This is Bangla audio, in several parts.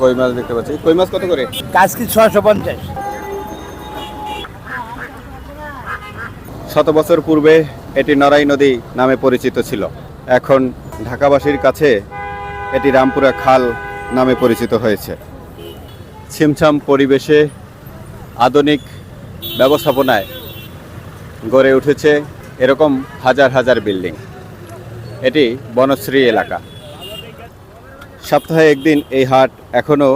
কই মাছ দেখতে পাচ্ছি? কই মাছ কত করে? কাজকি ছয়শো পঞ্চাশ। শত বছর পূর্বে এটি নরাই নদী নামে পরিচিত ছিল। এখন ঢাকাবাসীর কাছে এটি রামপুরা খাল নামে পরিচিত হয়েছে। ছিমছাম পরিবেশে আধুনিক ব্যবস্থাপনায় গড়ে উঠেছে এরকম হাজার হাজার বিল্ডিং। এটি বনশ্রী এলাকা। সপ্তাহে একদিন এই হাট এখনও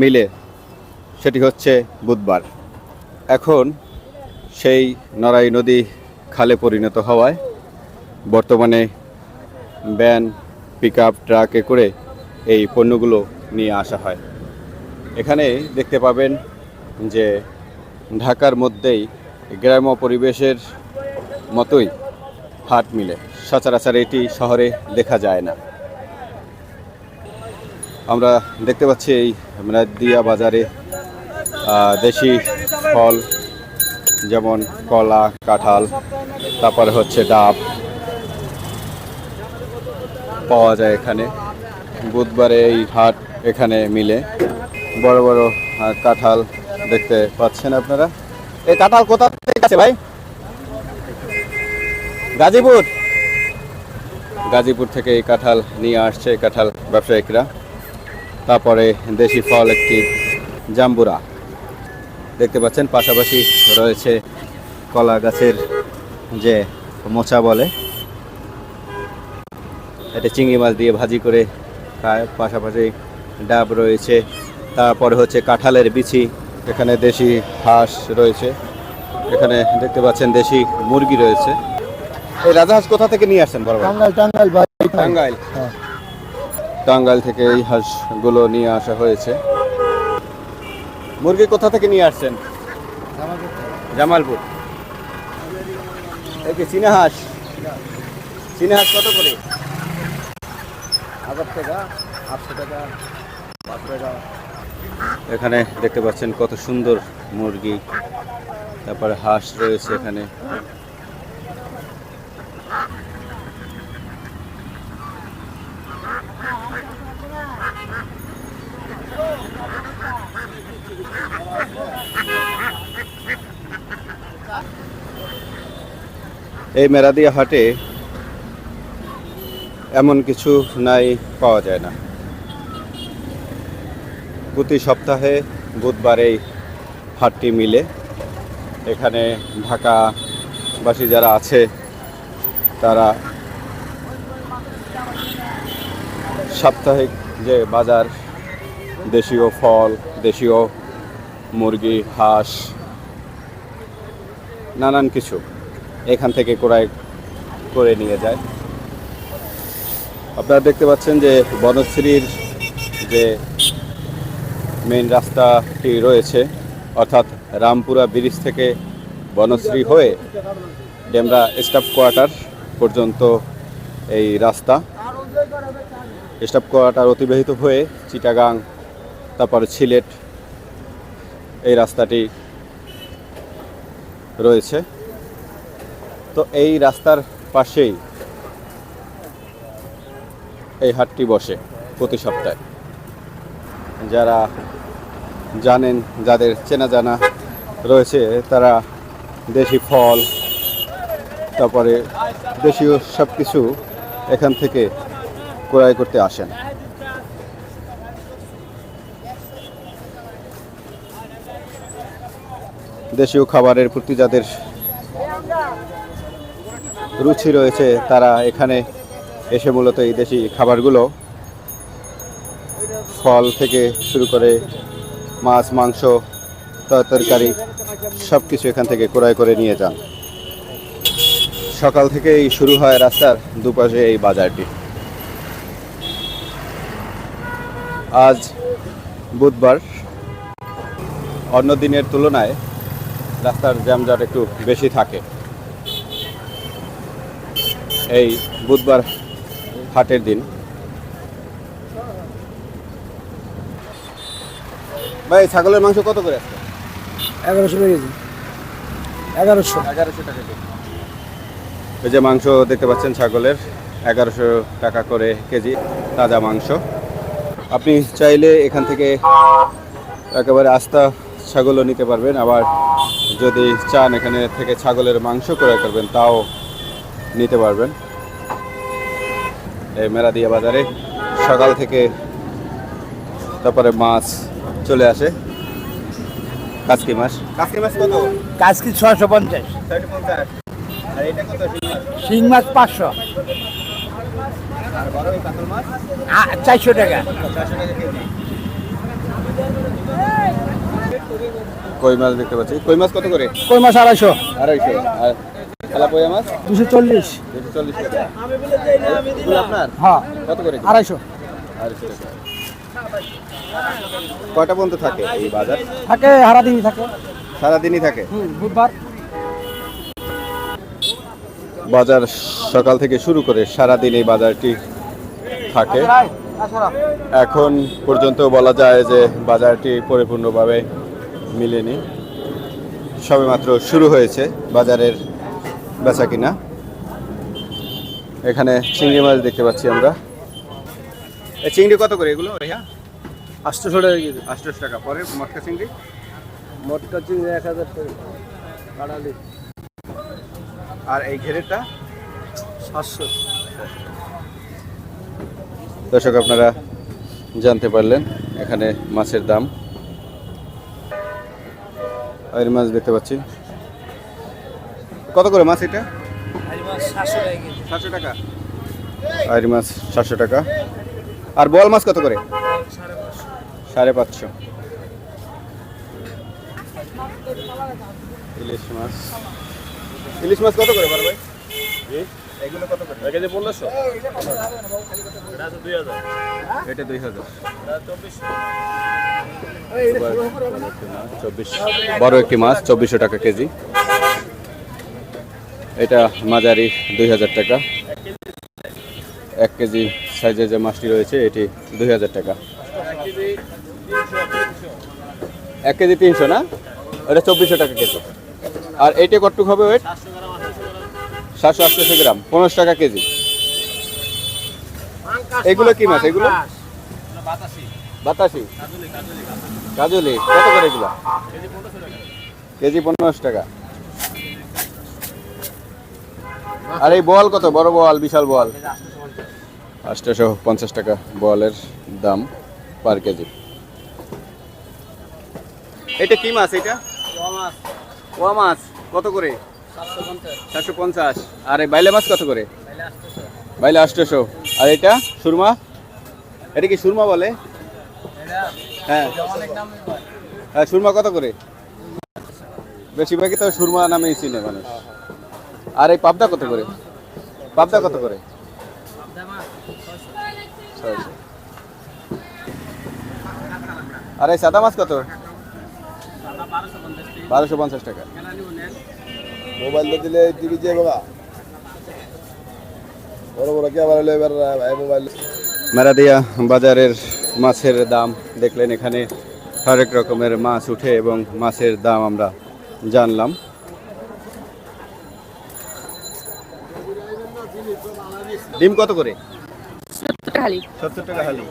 মিলে। সেটি হচ্ছে বুধবার। এখন সেই নড়াই নদী খালে পরিণত হওয়ায় বর্তমানে ভ্যান পিক আপ ট্রাকে করে এই পণ্যগুলো নিয়ে আসা হয়। এখানে দেখতে পাবেন যে ঢাকার মধ্যেই গ্রাম্য পরিবেশের মতোই হাট মিলে। সচরাচর এটি শহরে দেখা যায় না। আমরা দেখতে পাচ্ছি এই দিয়া বাজারে দেশি ফল, যেমন কলা, কাঁঠাল, তারপরে হচ্ছে ডাব পাওয়া যায় এখানে। বুধবারে এই হাট এখানে মিলে। বড় বড় কাঁঠাল দেখতে পাচ্ছেন আপনারা। এই কাঁঠাল কোথা থেকে আছে ভাই? গাজীপুর। গাজীপুর থেকে এই কাঁঠাল নিয়ে আসছে কাঁঠাল ব্যবসায়িকরা। তারপরে দেশি ফল একটি জাম্বুরা। দেখতে পাচ্ছেন পাশাপাশি রয়েছে কলা গাছের যে মোচা বলে এটা চিংড়ি মাছ দিয়ে ভাজি করে খায়। পাশাপাশি ডাব রয়েছে তারপরে হচ্ছে কাঁঠালের বিচি এখানে দেশি হাঁস রয়েছে এখানে দেখতে পাচ্ছেন দেশি মুরগি রয়েছে। এই রাজাহাঁস কোথা থেকে নিয়ে আসছেন বড় টাঙ্গাইল টাঙ্গাইল টাঙ্গাইল। হ্যাঁ। টাঙ্গাইল থেকে এই হাঁসগুলো নিয়ে আসা হয়েছে। মুরগি কোথা থেকে নিয়ে আসছেন? জামালপুর। এই চীনা হাঁস। চীনা হাঁস কত করে? হাজার টাকা আটশো টাকা পাঁচশো টাকা। এখানে দেখতে পাচ্ছেন কত সুন্দর মুরগি। তারপরে হাঁস রয়েছে এখানে। এই মেরাদিয়া হাটে এমন কিছু নাই, পাওয়া যায় না। প্রতি সপ্তাহে বুধবার এই হাটটি মিলে। এখানে ঢাকাবাসী যারা আছে, তারা সাপ্তাহিক যে বাজার, দেশীয় ফল, দেশীয় মুরগি, হাঁস, নানান কিছু। এখান থেকে ক্রয় করে নিয়ে যায়। আপনারা দেখতে পাচ্ছেন যে বনশ্রীর যে মেইন রাস্তাটি রয়েছে, অর্থাৎ রামপুরা ব্রিজ থেকে বনশ্রী হয়ে ডেমরা স্টাফ কোয়ার্টার পর্যন্ত এই রাস্তা। স্টাফ কোয়ার্টার অতিবাহিত হয়ে চিটাগাং, তারপরে সিলেট এই রাস্তাটি রয়েছে। তো এই রাস্তার পাশেই এই হাটটি বসে প্রতি সপ্তাহে। যারা জানেন, যাদের চেনা জানা রয়েছে, তারা দেশি ফল, তারপরে দেশীয় সব কিছু এখান থেকে ক্রয় করতে আসেন। দেশীয় খাবারের প্রতি যাদের রুচি রয়েছে তারা এখানে এসে মূলত এই দেশি খাবারগুলো ফল থেকে শুরু করে মাছ, মাংস তরকারি সব কিছু এখান থেকে ক্রয় করে নিয়ে যান। সকাল থেকেই শুরু হয় রাস্তার দুপাশে এই বাজারটি। আজ বুধবার। অন্য দিনের তুলনায় রাস্তার জ্যামজাট একটু বেশি থাকে। এই বুধবার হাটের দিন। ভাই ছাগলের মাংস কত করে আছে এগারোশো কেজি। এগারোশো। এগারোশো টাকা কেজি। এই যে মাংস দেখতে পাচ্ছেন ছাগলের এগারোশো টাকা করে কেজি তাজা মাংস। আপনি চাইলে এখান থেকে একেবারে আস্তা ছাগলও নিতে পারবেন। আবার যদি চান এখানে থেকে ছাগলের মাংস ক্রয় করবেন তাও নিতে পারবেন। এই মেরাদিয়া বাজারে সকাল থেকে তারপরে মাছ চলে আসে। কাজকি মাছ। কাজকি মাছ কত? কাজকি ছয়শো পঞ্চাশ। আর এটা কত? শিং মাছ পাঁচশো। আর বড় কাতল মাছ? চারশো টাকা। কই মাছ দেখতে পাচ্ছি? কই মাছ কত করে? কই মাছ আড়াইশো। আড়াইশো। আর তেলাপোয়া মাছ দুশো চল্লিশ। দুশো চল্লিশ টাকা। আপনার? হ্যাঁ। কত করে? আড়াইশো। আড়াইশো টাকা। কয়টা পর্যন্ত থাকে এই বাজার? থাকে হারাদিনই থাকে। সারাদিনই থাকে? হুম বুধবার। বাজার সকাল থেকে শুরু করে সারাদিন এই বাজারটি থাকে। এখন পর্যন্ত বলা যায় যে বাজারটি পরিপূর্ণভাবে মিলেনি। সবেমাত্র শুরু হয়েছে বাজারের বেচা কিনা। এখানে চিংড়ি মাছ দেখতে পাচ্ছি আমরা। এই চিংড়ি কত করে এগুলো ভাইয়া? আটশোশো টাকা কেজি। আটশোশো টাকা। পরে মটকা চিংড়ি? মটকা চিংড়ি এক হাজার টাকা। কাড়ালি আর এই ঘেরেটা সাতশো। দর্শক আপনারা জানতে পারলেন এখানে মাছের দাম। আর মাছ দেখতে পাচ্ছি। কত করে মাছ এটা? সাতশো টাকা কেজি। সাতশো টাকা। আইরি মাছ সাতশো টাকা। আর বল মাছ কত করে? সাড়ে পাঁচশো। ইলিশ মাছ। ইলিশ মাছ কত করে বড় ভাই? এগুলো কত করে? কেজি পনেরোশো। এটা দুই হাজার। চব্বিশ। বড় একটি মাছ চব্বিশশো টাকা কেজি। এটা মাঝারি দুই হাজার টাকা। এক কেজি সাইজের যে মাছটি রয়েছে, এটি দুই হাজার টাকা। এক কেজি তিনশো না? ওটা চব্বিশশো টাকা কেজি। আর এইটা কতটুকু হবে ওয়েট সাতশো আটশোশো গ্রাম, পনেরোশো টাকা কেজি। এগুলো কি মাছ? এগুলো? বাতাসি। কাজলি, কত করে এগুলো? কেজি পনেরোশো টাকা। আর এই বল কত? বড় বল, বিশাল বল। আটশোশো পঞ্চাশ টাকা বলের দাম পার কেজি। এটা কি মাছ এটা? ওয়া মাছ। কত করে? চারশো পঞ্চাশ। আর এই বাইলে মাছ কত করে? বাইলে আটশোশো আর এটা সুরমা? এটা কি সুরমা বলে? হ্যাঁ। হ্যাঁ সুরমা কত করে? বেশিরভাগই তো সুরমা নামেই চিনে মানুষ। আর এই পাবদা কত করে? পাবদা কত করে? আর এই সাদা মাছ কত? বারোশো পঞ্চাশ টাকা। মোবাইলটা দিলে টিভি দিয়ে বাবা। বড় বড় কে আবার এবার মোবাইল। মেরাদিয়া বাজারের মাছের দাম দেখলেন এখানে। হরেক রকমের মাছ উঠে এবং মাছের দাম আমরা জানলাম। ডিম কত করে? খালি সত্তর টাকা হালি।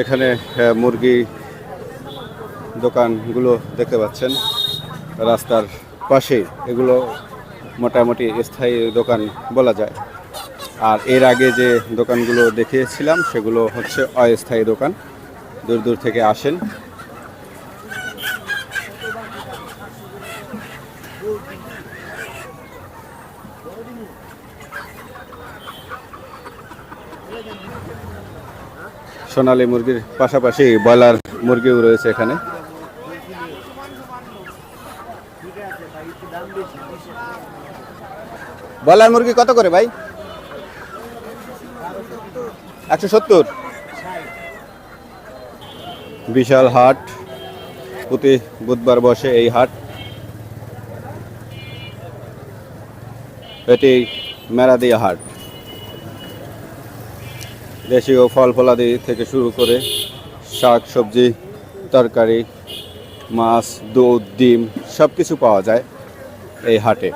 এখানে আহ, মুরগি দোকানগুলো দেখতে পাচ্ছেন। রাস্তার পাশে এগুলো মোটামুটি স্থায়ী দোকান বলা যায়। আর এর আগে যে দোকানগুলো দেখিয়েছিলাম সেগুলো হচ্ছে অস্থায়ী দোকান। দূর দূর থেকে আসেন। সোনালী মুরগির পাশাপাশি ব্রয়লার মুরগিও রয়েছে এখানে। ব্রয়লার মুরগি কত করে ভাই? একশো সত্তর। বিশাল হাট। প্রতি বুধবার বসে এই হাট। এটি মেরাদিয়া হাট। দেশীয় ফল ফলাদি থেকে শুরু করে শাক, সবজি, তরকারি, মাছ, দুধ, ডিম সব কিছু পাওয়া যায় এই হাটে।